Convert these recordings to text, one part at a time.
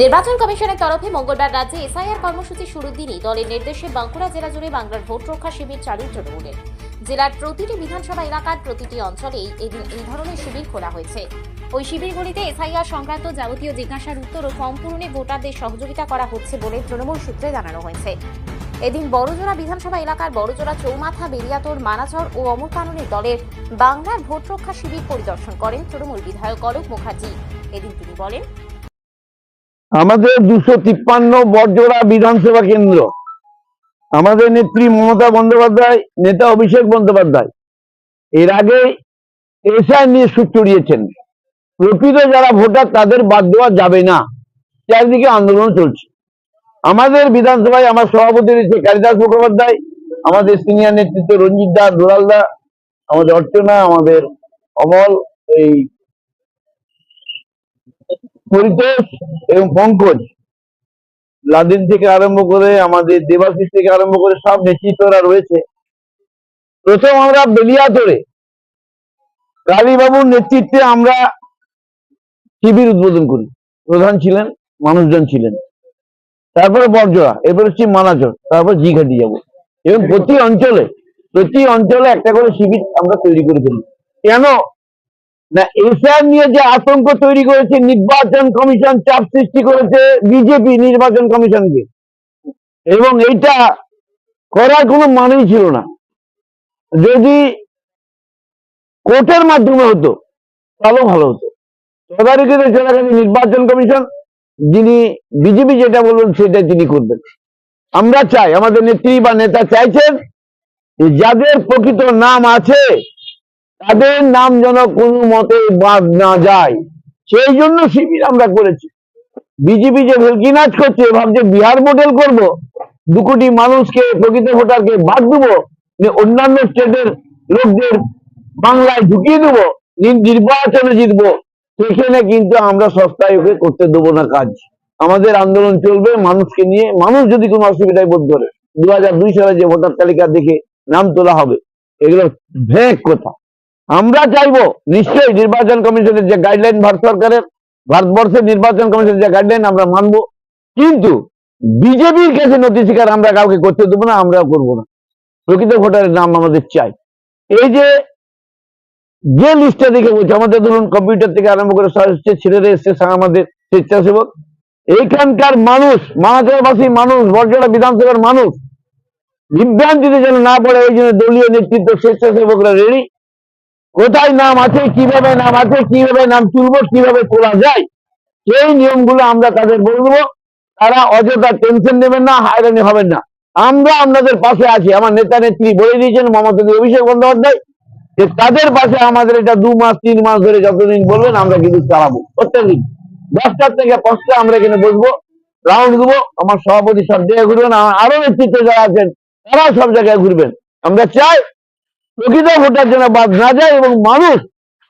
নির্বাচন কমিশনের তরফে মঙ্গলবার রাজ্যে এসআইআর কর্মসূচি শুরুর দিনই দলের নির্দেশে বাঁকুড়া জেলা জুড়ে বাংলার ভোট রক্ষা শিবির চালু তৃণমূলের জেলার প্রতিটি বিধানসভা এলাকার প্রতিটি অঞ্চলেই এদিন এই ধরনের শিবির খোলা হয়েছে। ওই শিবিরগুলিতে এসআইআর সংক্রান্ত যাবতীয় জিজ্ঞাসার উত্তর ও ফর্ম পূরণে ভোটারদের সহযোগিতা করা হচ্ছে বলে তৃণমূল সূত্রে জানানো হয়েছে। এদিন বড়জোড়া বিধানসভা এলাকার বড়জোড়া চৌমাথা বেরিয়াতোর মানাচর ও অমর অমরকাননের দলের বাংলার ভোট রক্ষা শিবির পরিদর্শন করেন তৃণমূল বিধায়ক অলোক মুখার্জি। এদিন তিনি বলেন আমাদের দুশো তিপ্পান্ন বরজোড়া বিধানসভা কেন্দ্র। আমাদের নেত্রী মমতা বন্দ্যোপাধ্যায়, নেতা অভিষেক বন্দ্যোপাধ্যায়। এর আগে এসআই নিয়ে সুর চড়িয়েছেন। প্রকৃত যারা ভোটার, তাদের বাদ দেওয়া যাবে না। চারিদিকে আন্দোলন চলছে। আমাদের বিধানসভায় আমার সভাপতি রয়েছে কালিদাস মুখোপাধ্যায়, আমাদের সিনিয়র নেতৃত্ব রঞ্জিত দা দুলাল দা, আমাদের অর্চনা, আমাদের অমল, এই পরিতোষ এবং পঙ্কজ। লাদিন থেকে আরম্ভ করে আমাদের দেবাশিস থেকে আরম্ভ করে সব নেতৃত্বরা রয়েছে। প্রথম আমরা বেলিয়াতরে। কালীবাবুর নেতৃত্বে আমরা শিবির উদ্বোধন করি। প্রধান ছিলেন, মানুষজন ছিলেন। তারপরে বরজোড়া এরপরে হচ্ছে মানাচর, তারপর জিঘাটি যাব। এবং প্রতি অঞ্চলে প্রতি অঞ্চলে একটা করে শিবির আমরা তৈরি করে ফেলি। কেন? না এসআর নিয়ে যে আতঙ্ক তৈরি করেছে, নির্বাচন কমিশন চাপ সৃষ্টি করেছে বিজেপি নির্বাচন কমিশনকে, এবং এইটা করার কোনো মানেই ছিল না। যদি কোর্টের মাধ্যমে হতো তাহলেও ভালো হতো। তদারকিতে চলাকালীন নির্বাচন কমিশন, যিনি বিজেপি যেটা বলবেন সেটা তিনি করবেন। আমরা চাই, আমাদের নেত্রী বা নেতা চাইছেন যাদের প্রকৃত নাম আছে তাদের নাম যেন কোনো মতে বাদ না যায়। সেই জন্য শিবির আমরা করেছি। বিজেপি যে ভেলকি নাচ করছে ভাবছে বিহার মডেল করব। দু কোটি মানুষকে, প্রকৃত ভোটারকে বাদ দেবো অন্যান্য স্টেটের লোকদের বাংলায় ঢুকিয়ে দেবো নির্বাচনে জিতবো। সেখানে কিন্তু আমরা সস্তায় ওকে করতে দেবো না কাজ। আমাদের আন্দোলন চলবে মানুষকে নিয়ে। মানুষ যদি কোনো অসুবিধায় বোধ করে দু হাজার দুই সালে যে ভোটার তালিকা দেখে নাম তোলা হবে, এগুলো ভেক কথা। আমরা চাইব নিশ্চয়ই নির্বাচন কমিশনের যে গাইডলাইন ভারত সরকারের, ভারতবর্ষের নির্বাচন কমিশনের যে গাইডলাইন আমরা মানবো, কিন্তু বিজেপির কাছে নথি স্বীকার আমরা কাউকে করতে দেবো না, আমরাও করব না। প্রকৃত ভোটারের নাম আমাদের চাই। এই যে যে লিস্টটা দেখে বলছে, আমাদের ধরুন কম্পিউটার থেকে আরম্ভ করে এসছে ছেলেরা এসছে আমাদের স্বেচ্ছাসেবক। এইখানকার মানুষ মানাচরবাসী মানুষ বর্জনা বিধানসভার মানুষ, বিভ্রান্তিতে যেন না পড়ে ওই জন্য দলীয় নেতৃত্ব স্বেচ্ছাসেবকরা রেডি কোথায় নাম আছে, কীভাবে নাম আছে, কীভাবে নাম তুলবো, কীভাবে তোলা যায়, সেই নিয়মগুলো আমরা তাদের বলব তারা অযথা টেনশন নেবেন না, হয়রানি হবেন না। আমরা আপনাদের পাশে আছি। আমার নেতা নেত্রী বলে দিয়েছেন, মমতা অভিষেক বন্দ্যোপাধ্যায়, যে তাদের পাশে আমাদের এটা দু মাস, তিন মাস ধরে যতদিন বলবেন, আমরা কিন্তু চালাবো। প্রত্যেকদিন। দশটার থেকে পাঁচটা আমরা এখানে বসবো রাউন্ড দেবো। আমার সভাপতি সব জায়গায় ঘুরবেন আমার আরও নেতৃত্ব যারা আছেন তারাও সব জায়গায় ঘুরবেন। আমরা চাই প্রকৃত ভোটার যেন বাদ না যায় এবং মানুষ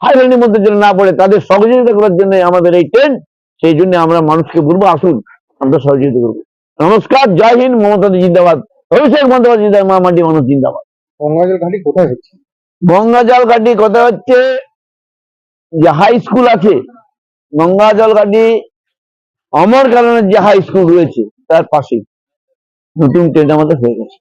হাইরানির মধ্যে যেন না পড়ে তাদের সহযোগিতা করার জন্য আমাদের এই ট্রেন্ড সেই জন্য আমরা মানুষকে বলব আসুন আমরা সহযোগিতা করব। নমস্কার জয় হিন্দ মমতা জিন্দাবাদ। অভিষেক বন্দ্যোপাধ্যায় জিন্দাবাদ মা মাটি মানুষ জিন্দাবাদ। গঙ্গাজল ঘাটি কোথায় হচ্ছে? গঙ্গাজল ঘাটি কথা হচ্ছে? যে হাই স্কুল আছে গঙ্গাজল ঘাটি অমর কারণের যে হাই স্কুল রয়েছে তার পাশেই। নতুন ট্রেন আমাদের হয়ে গেছে।